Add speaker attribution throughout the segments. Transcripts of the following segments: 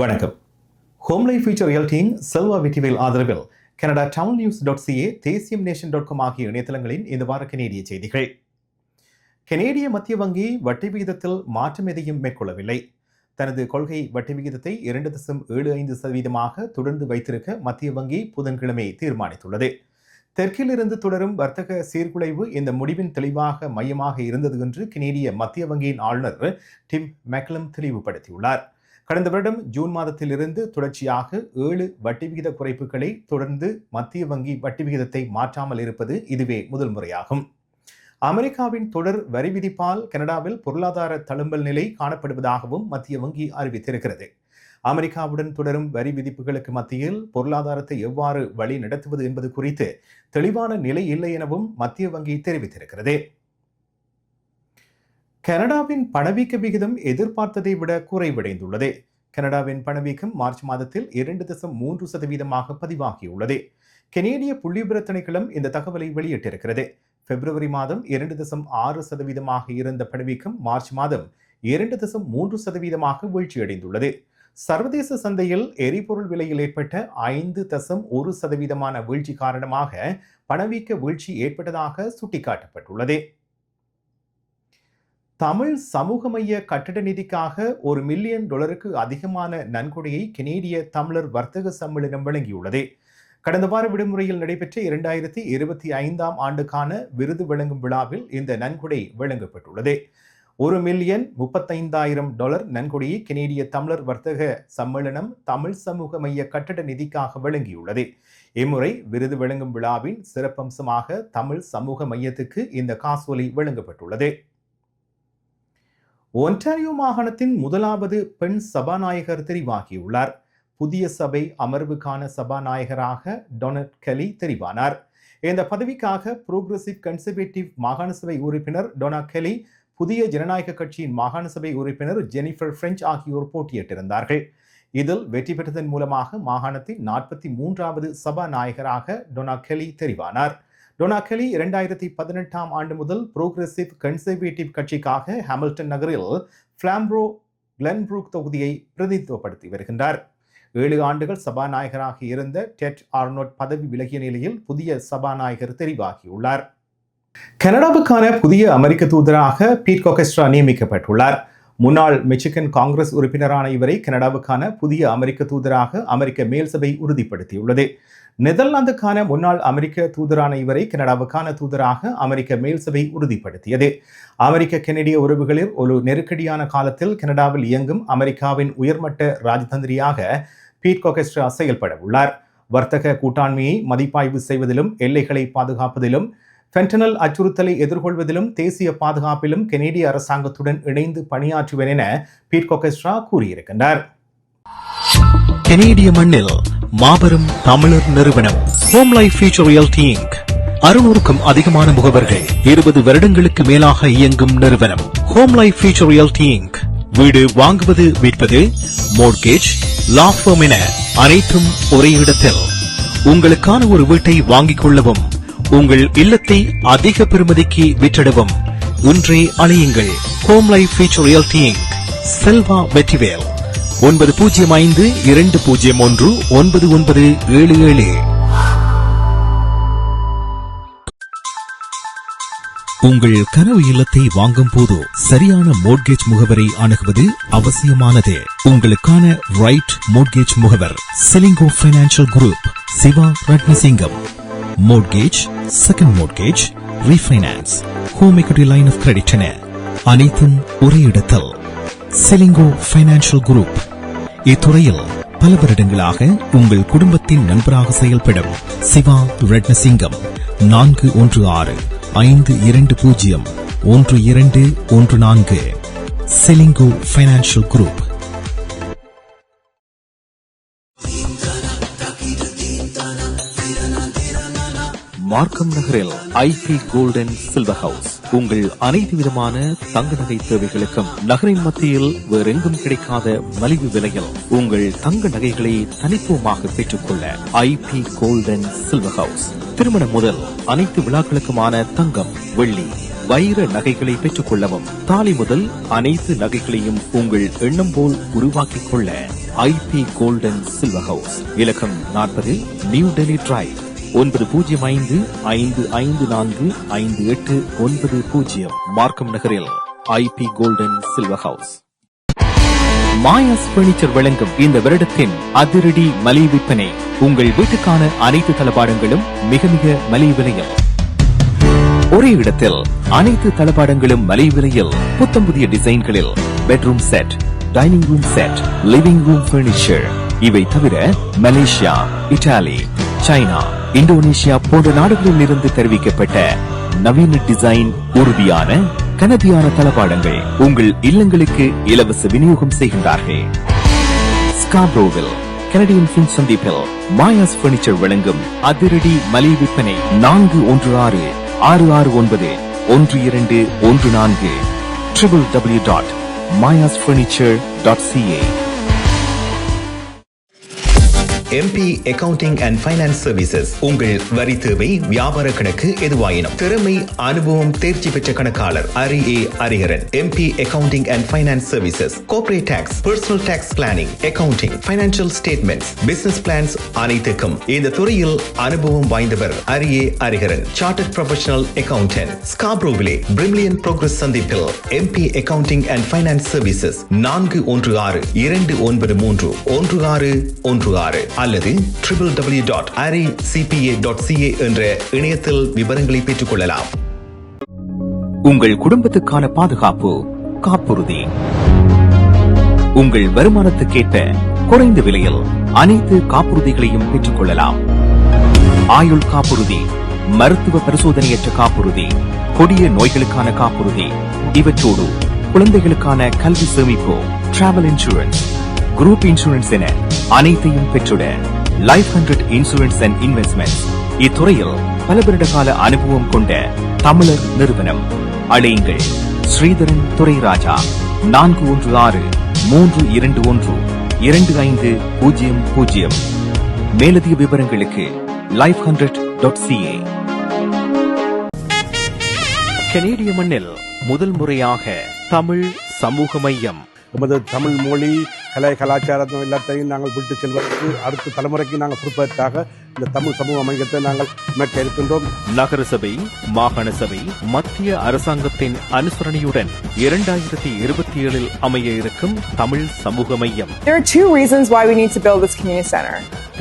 Speaker 1: வணக்கம். ஹோம்லை ஃபியூச்சர் ரியல்டியின் செல்வா வெற்றிவேல் ஆதரவில் Canada town news dot CA தேசியம் நேஷன் டாட் காம் ஆகிய இணையதளங்களின் இந்த வார கனேடிய செய்திகள். கனேடிய மத்திய வங்கி வட்டி விகிதத்தில் மாற்றம் எதையும் மேற்கொள்ளவில்லை. தனது கொள்கை வட்டி விகிதத்தை இரண்டு தசம் ஏழு ஐந்து சதவீதமாக தொடர்ந்து வைத்திருக்க மத்திய வங்கி புதன்கிழமை தீர்மானித்துள்ளது. தெற்கிலிருந்து தொடரும் வர்த்தக சீர்குலைவு இந்த முடிவின் தெளிவாக மையமாக இருந்தது என்று கனேடிய மத்திய வங்கியின் ஆளுநர் டிம் மெக்லம் தெளிவுபடுத்தியுள்ளார். கடந்த வருடம் ஜூன் மாதத்திலிருந்து தொடர்ச்சியாக ஏழு வட்டி விகித குறைப்புகளை தொடர்ந்து மத்திய வங்கி வட்டி விகிதத்தை மாற்றாமல் இருப்பது இதுவே முதல் முறையாகும். அமெரிக்காவின் தொடர் வரி விதிப்பால் கனடாவில் பொருளாதார தழும்பல் நிலை காணப்படுவதாகவும் மத்திய வங்கி அறிவித்திருக்கிறது. அமெரிக்காவுடன் தொடரும் வரி விதிப்புகளுக்கு மத்தியில் பொருளாதாரத்தை எவ்வாறு வழி நடத்துவது என்பது குறித்து தெளிவான நிலை இல்லை எனவும் மத்திய வங்கி தெரிவித்திருக்கிறது. கனடாவின் பணவீக்க விகிதம் எதிர்பார்த்ததை விட குறைவடைந்துள்ளது. கனடாவின் பணவீக்கம் மார்ச் மாதத்தில் இரண்டு தசம் மூன்று சதவீதமாக பதிவாகியுள்ளது. கெனேடிய புள்ளிவிபர திணைக்களம் இந்த தகவலை வெளியிட்டிருக்கிறது. பிப்ரவரி மாதம் இரண்டு தசம் ஆறு சதவீதமாக இருந்த பணவீக்கம் மார்ச் மாதம் இரண்டு தசம் மூன்று சதவீதமாக வீழ்ச்சியடைந்துள்ளது. சர்வதேச சந்தையில் எரிபொருள் விலையில் ஏற்பட்ட ஐந்து தசம் ஒரு சதவீதமான வீழ்ச்சி காரணமாக பணவீக்க வீழ்ச்சி ஏற்பட்டதாக சுட்டிக்காட்டப்பட்டுள்ளது. தமிழ் சமூக மைய கட்டட நிதிக்காக ஒரு மில்லியன் டாலருக்கு அதிகமான நன்கொடையை கெனேடிய தமிழர் வர்த்தக சம்மேளனம் வழங்கியுள்ளது. கடந்த வார விடுமுறையில் நடைபெற்ற இரண்டாயிரத்தி இருபத்தி ஐந்தாம் ஆண்டுக்கான விருது வழங்கும் விழாவில் இந்த நன்கொடை வழங்கப்பட்டுள்ளது. ஒரு மில்லியன் முப்பத்தைந்தாயிரம் டாலர் நன்கொடையை கெனேடிய தமிழர் வர்த்தக சம்மேளனம் தமிழ் சமூக மைய கட்டட நிதிக்காக வழங்கியுள்ளது. இம்முறை விருது வழங்கும் விழாவின் சிறப்பம்சமாக தமிழ் சமூக மையத்துக்கு இந்த காசோலை வழங்கப்பட்டுள்ளது. ஒன்டாரியோ மாகாணத்தின் முதலாவது பெண் சபாநாயகர் தெரிவாகியுள்ளார். புதிய சபை அமர்வுக்கான சபாநாயகராக டொனட் கெலி தெரிவானார். இந்த பதவிக்காக புரோகிரசிவ் கன்சர்வேட்டிவ் மாகாண சபை உறுப்பினர் டொனா கெலி புதிய ஜனநாயக கட்சியின் மாகாண சபை உறுப்பினர் ஜெனிஃபர் பிரெஞ்ச் ஆகியோர் போட்டியிட்டிருந்தார்கள். இதில் வெற்றி பெற்றதன் மூலமாக மாகாணத்தின் நாற்பத்தி மூன்றாவது சபாநாயகராக டொனா கெலி தெரிவானார். டொனா கெலி இரண்டாயிரத்தி பதினெட்டாம் ஆண்டு முதல் புரோகிரசிவ் கன்சர்வேட்டிவ் கட்சிக்காக ஹாமில்டன் நகரில் பிளாம்ப்ரோ கிளன்புரூக் தொகுதியை பிரதிநிதித்துவப்படுத்தி வருகின்றார். ஏழு ஆண்டுகள் சபாநாயகராக இருந்த டெட் ஆர்னோட் பதவி விலகிய நிலையில் புதிய சபாநாயகர் தெரிவாகியுள்ளார். கனடாவுக்கான புதிய அமெரிக்க தூதராக பீட் கொகஸ்ட்ரா நியமிக்கப்பட்டுள்ளார். முன்னாள் மிச்சிகன் காங்கிரஸ் உறுப்பினரான இவரை கனடாவுக்கான புதிய அமெரிக்க தூதராக அமெரிக்க மேல் சபை உறுதிப்படுத்தியுள்ளது. நெதர்லாந்துக்கான முன்னாள் அமெரிக்க தூதரான இவரை கனடாவுக்கான தூதராக அமெரிக்க மேல் சபை உறுதிப்படுத்தியது. அமெரிக்க கெனடிய உறவுகளில் ஒரு நெருக்கடியான காலத்தில் கனடாவில் இயங்கும் அமெரிக்காவின் உயர்மட்ட ராஜதந்திரியாக பீட் கொகெஸ்ட்ரா செயல்பட உள்ளார். வர்த்தக கூட்டாண்மையை மதிப்பாய்வு செய்வதிலும் எல்லைகளை பாதுகாப்பதிலும் பென்டனல் அச்சுறுத்தலை எதிர்கொள்வதிலும் தேசிய பாதுகாப்பிலும் கெனேடிய அரசாங்கத்துடன் இணைந்து பணியாற்றுவேன் என பீட் கொகெஸ்ட்ரா கூறியிருக்கின்றார்.
Speaker 2: கெனேடிய மண்ணில் மாபெரும் தமிழர் நிறுவனம் Home Life Future Realty Inc அறுநூறுக்கும் அதிகமான முகவர்கள் இருபது வருடங்களுக்கு மேலாக இயங்கும் நிறுவனம் Home Life Future Realty Inc வீடு வாங்குவது விற்பது மோட்கேஜ் லா என அனைத்தும் ஒரே இடத்தில். உங்களுக்கான ஒரு வீட்டை வாங்கிக் கொள்ளவும் உங்கள் இல்லத்தை அதிக பெருமதிக்கு விற்றிடவும் ஒன்றே அழையுங்கள் Home Life Future Realty Inc Selva Vetrivel ஒன்பது பூஜ்ஜியம் ஐந்து இரண்டு பூஜ்ஜியம் ஒன்று ஒன்பது ஒன்பது ஏழு ஏழு. உங்கள் கனவு இல்லத்தை வாங்கும் போது சரியான மோட்கேஜ் முகவரை அணுகுவது அவசியமானது. உங்களுக்கான ரைட் மோட்கேஜ் முகவர் Selingo financial group Siva Rathnasingam mortgage second mortgage refinance home equity line of credit என அனைத்தும் ஒரே இடத்தில். செலிங்கோ பைனான்சியல் குரூப் இத்துறையில் பல வருடங்களாக உங்கள் குடும்பத்தின் நண்பராக செயல்படும் சிவா ரட்னசிங்கம் நான்கு ஒன்று ஆறு ஐந்து இரண்டு பூஜ்ஜியம் ஒன்று இரண்டு ஒன்று நான்கு செலிங்கோ பைனான்சியல் குரூப் மார்க்கம் நகரில் ஐபி கோல்டன் சில்வர் ஹவுஸ் உங்கள் அனைத்து விதமான தங்க நகை தேவைகளுக்கும் நகரின் மத்தியில் வேறெங்கும் கிடைக்காத மலிவு விலையில் உங்கள் தங்க நகைகளை தனித்துவமாக பெற்றுக்கொள்ள பி கோல்டன் சில்வர் ஹவுஸ் திருமணம் முதல் அனைத்து விழாக்களுக்குமான தங்கம் வெள்ளி
Speaker 1: வைர நகைகளை பெற்றுக் கொள்ளவும் தாலி முதல் அனைத்து நகைகளையும் உங்கள் எண்ணம் போல் உருவாக்கிக் கொள்ள I P Golden Silver House இலக்கம் நாற்பது நியூ டெல்லி டிரைவ். ஒன்பது பூஜ்ஜியம் ஐந்து ஐந்து ஐந்து நான்கு ஐந்து எட்டு ஒன்பது பூஜ்ஜியம் மார்க்கம் நகரில் IP Golden Silver House Maya's furniture வழங்கும் இந்த வருடத்தின் அதிரடி மலிவு விற்பனை உங்கள் வீட்டுக்கான அனைத்து தளபாடங்களும் மிக மிக மலிவு விலையில். ஒரே இடத்தில் அனைத்து தளபாடங்களும் மலிவு விலையில் புத்தம் புதிய டிசைன்களில் bedroom set dining room set living room furniture இவை தவிர மலேசியா இத்தாலி சைனா இந்தோனேஷியா போன்ற நாடுகளில் இருந்து தெரிவிக்கப்பட்ட நவீன டிசைன் உறுதியான கனதியான தளபாடங்கள் உங்கள் இல்லங்களுக்கு இலவச விநியோகம் செய்கின்றார்கள். ஸ்காப்ரோவில் கனடியன் பின் சந்திப்பில் மாயாஸ் பர்னிச்சர் வழங்கும் அதிரடி மலை விற்பனை நான்கு ஒன்று ஆறு ஆறு ஆறு ஒன்பது ஒன்று இரண்டு ஒன்று நான்கு triple W dot Maya's furniture dot CA
Speaker 3: MP accounting and finance services உங்கள் வரி தேவை வியாபார கணக்கு எதுவாயினும். திறமை அனுபவம் தேர்ச்சி பெற்ற கணக்காளர் Hari A Hariharan MP accounting and finance services corporate tax personal tax planning accounting financial statements business plans அனைத்துக்கும் இந்த துறையில் அனுபவம் வாய்ந்தவர் Hari A Hariharan chartered professional accountant ஸ்காப்ரோவிலே பிரிமிலியன் progress சந்திப்பில் MP accounting and finance services நான்கு ஒன்று ஆறு இரண்டு ஒன்பது மூன்று ஒன்று ஆறு ஒன்று ஆறு. அல்லது triple W dot Hari CPA dot CA என்ற இணையத்தில் விவரங்களை பெற்றுக் கொள்ளலாம்
Speaker 1: உங்கள் குடும்பத்துக்கான பாதுகாப்பு காப்புறுதி. உங்கள் வருமானத்துக்கேற்ற குறைந்த விலையில் அனைத்து காப்புறுதிகளையும் பெற்றுக் கொள்ளலாம் ஆயுள் காப்புறுதி மருத்துவ பரிசோதனையற்ற காப்புறுதி கொடிய நோய்களுக்கான காப்புறுதி இவற்றோடு குழந்தைகளுக்கான கல்வி சேமிப்பு டிராவல் இன்சூரன்ஸ் குரூப் இன்சூரன்ஸ் என அனைத்தையும் பெற்றுட. Life hundred insurance and investment இத்துறையில் பல வருடகால அனுபவம் கொண்ட தமிழர் நிறுவனம். அழையுங்கள். ஸ்ரீதரன் துரைராஜா நான்கு ஒன்று ஆறு மூன்று இரண்டு ஒன்று இரண்டு ஐந்து பூஜ்ஜியம் பூஜ்ஜியம். மேலதிக விவரங்களுக்கு லைஃப் ஹண்ட்ரட் டாட் சிஏ கனேடிய மண்ணில் முதல் முறையாக தமிழ் சமூக மையம்.
Speaker 4: எமது தமிழ் மொழி கலை கலாச்சாரம் எல்லாத்தையும் நாங்கள் விட்டு செல்வதற்கு அடுத்த தலைமுறைக்கு நாங்கள் கொடுப்பதற்காக இந்த தமிழ் சமூக மையத்தை நாங்கள் அமைக்க இருக்கின்றோம்
Speaker 1: நகர சபை மாகாண சபை மத்திய அரசாங்கத்தின் அனுசரணையுடன் இரண்டாயிரத்தி இருபத்தி ஏழில் அமைய இருக்கும் தமிழ் சமூக மையம்
Speaker 5: There are two reasons why we need to build this community center.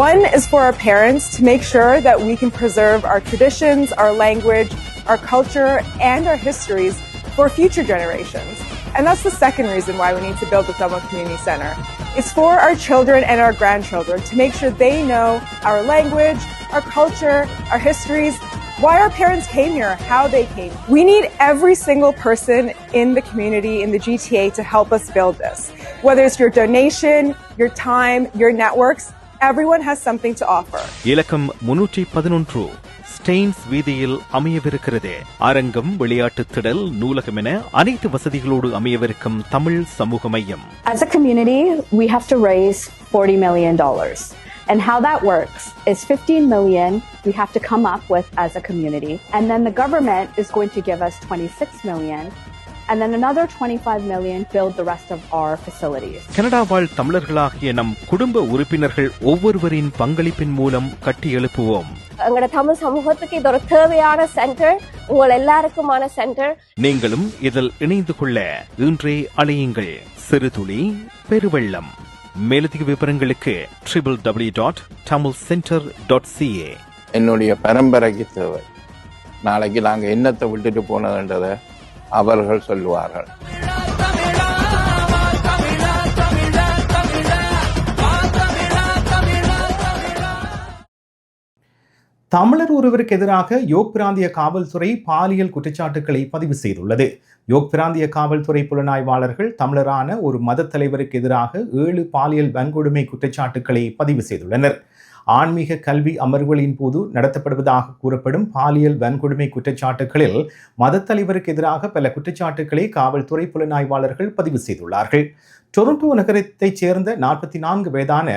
Speaker 5: One is for our parents to make sure that we can preserve our traditions, our language, our culture, and our histories for future generations. And that's the second reason why we need to build the Thelma Community Center. It's for our children and our grandchildren to make sure they know our language, our culture, our histories, why our parents came here, how they came. We need every single person in the community, in the GTA, to help us build this. Whether it's your donation, your time, your networks, everyone has something to offer.
Speaker 1: இலக்கம் முன்னூற்றி பதினொன்று Staines வீதியில் அமையவிருக்கிறது அரங்கம் விளையாட்டு திடல் நூலகம் என அனைத்து வசதிகளோடு அமையவிருக்கும் தமிழ் சமூக மையம்
Speaker 6: As a community, we have to raise $40 million. And how that works is 15 million we have to come up with as a community. And then the government is going to give us 26 million. And then another 25 million build the rest of our facilities.
Speaker 1: Canada வாழ் தமிழர்களாகிய நம் குடும்ப உறுப்பினர்கள் ஒவ்வொருவரின் பங்களிப்பின் மூலம் கட்டி எழுப்புவோம்
Speaker 7: எங்களோட தமிழ் சமூகத்துக்கு இது ஒரு தேவையான சென்டர் உங்கள் எல்லாருக்குமான சென்டர்
Speaker 1: நீங்களும் இதில் இணைந்து கொள்ள இன்றே அழையுங்கள் சிறுதுளி பெருவெள்ளம். மேலதிக விவரங்களுக்கு triple W dot Tamil centre dot CA
Speaker 8: என்னுடைய பரம்பரைக்கு தேவை. நாளைக்கு நாங்கள் என்னத்தை விட்டுட்டு போனதுன்றதை அவர்கள் சொல்லுவார்கள்.
Speaker 9: தமிழர் ஒருவருக்கு எதிராக யோக் பிராந்திய காவல்துறை பாலியல் குற்றச்சாட்டுக்களை பதிவு செய்துள்ளது. யோக் பிராந்திய காவல்துறை புலனாய்வாளர்கள் தமிழரான ஒரு மத தலைவருக்கு எதிராக ஏழு பாலியல் வன்கொடுமை குற்றச்சாட்டுக்களை பதிவு செய்துள்ளனர். ஆன்மீக கல்வி அமர்வுகளின் போது நடத்தப்படுவதாக கூறப்படும் பாலியல் வன்கொடுமை குற்றச்சாட்டுகளில் மதத்தலைவருக்கு எதிராக பல குற்றச்சாட்டுக்களை காவல்துறை புலனாய்வாளர்கள் பதிவு செய்துள்ளார்கள். டொரண்டோ நகரத்தைச் சேர்ந்த நாற்பத்தி நான்கு வயதான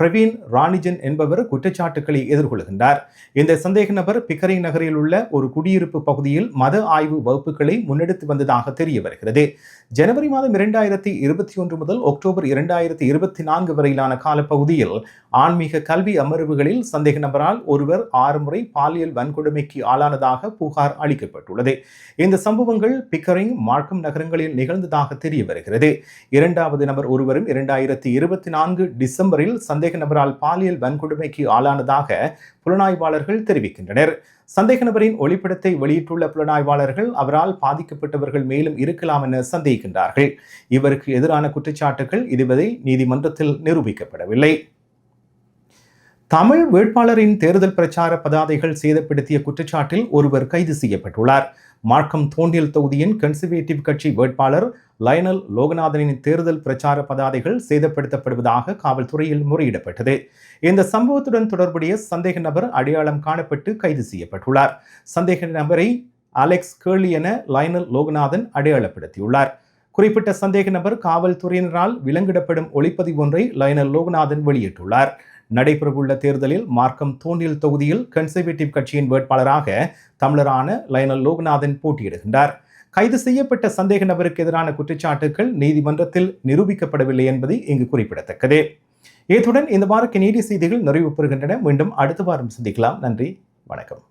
Speaker 1: பிரவீன் ராணிஜன் என்பவர் குற்றச்சாட்டுக்களை எதிர்கொள்கின்றார். இந்த சந்தேக நபர் பிக்கரிங் நகரில் உள்ள ஒரு குடியிருப்பு பகுதியில் மத ஆய்வு வகுப்புகளை முன்னெடுத்து வந்ததாக தெரிய வருகிறது. ஜனவரி மாதம் இரண்டாயிரத்தி இருபத்தி ஒன்று முதல் அக்டோபர் இரண்டாயிரத்தி இருபத்தி நான்கு வரையிலான காலப்பகுதியில் ஆன்மீக கல்வி அமர்வுகளில் சந்தேக நபரால் ஒருவர் ஆறு முறை பாலியல் வன்கொடுமைக்கு ஆளானதாக புகார் அளிக்கப்பட்டுள்ளது. இந்த சம்பவங்கள் பிக்கரிங் மார்க்கம் நகரங்களில் நிகழ்ந்ததாக தெரிய வருகிறது. இரண்டாவது நபர் ஒருவரும் இரண்டாயிரத்தி இருபத்தி நான்கு டிசம்பரில் சந்தேக சந்தேக நபரால் பாலியல் வன்கொடுமைக்கு ஆளானதாக புலனாய்வாளர்கள் தெரிவிக்கின்றனர். சந்தேக நபரின் ஒளிப்படத்தை வெளியிட்டுள்ள புலனாய்வாளர்கள் அவரால் பாதிக்கப்பட்டவர்கள் மேலும் இருக்கலாம் என சந்தேகிக்கின்றார்கள். இவருக்கு எதிரான குற்றச்சாட்டுகள் இதுவரை நீதிமன்றத்தில் நிரூபிக்கப்படவில்லை. தமிழ் வேட்பாளரின் தேர்தல் பிரச்சார பதாதைகள் சேதப்படுத்திய குற்றச்சாட்டில் ஒருவர் கைது செய்யப்பட்டுள்ளார். மார்க்கம் தோண்டியல் தொகுதியின் கன்சர்வேட்டிவ் கட்சி வேட்பாளர் லயனல் லோகநாதனின் தேர்தல் பிரச்சார பதாதைகள் சேதப்படுத்தப்படுவதாக காவல்துறையில் முறையிடப்பட்டது. இந்த சம்பவத்துடன் தொடர்புடைய சந்தேக நபர் அடையாளம் காணப்பட்டு கைது செய்யப்பட்டுள்ளார். சந்தேக நபரை அலெக்ஸ் கேர்லி என லயனல் லோகநாதன் அடையாளப்படுத்தியுள்ளார். குறிப்பிட்ட சந்தேக நபர் காவல்துறையினரால் விலங்கிடப்படும் ஒளிப்பதிவு ஒன்றை லயனல் லோகநாதன் வெளியிட்டுள்ளார். நடைபெறவுள்ள தேர்தலில் மார்க்கம் தோண்டியல் தொகுதியில் கன்சர்வேட்டிவ் கட்சியின் வேட்பாளராக தமிழரான லயனல் லோகநாதன் போட்டியிடுகின்றார். கைது செய்யப்பட்ட சந்தேக நபருக்கு எதிரான குற்றச்சாட்டுகள் நீதிமன்றத்தில் நிரூபிக்கப்படவில்லை என்பது இங்கு குறிப்பிடத்தக்கது. இத்துடன் இந்த வார கனேடிய செய்திகள் நிறைவு பெறுகின்றன. மீண்டும் அடுத்த வாரம் சந்திக்கலாம். நன்றி. வணக்கம்.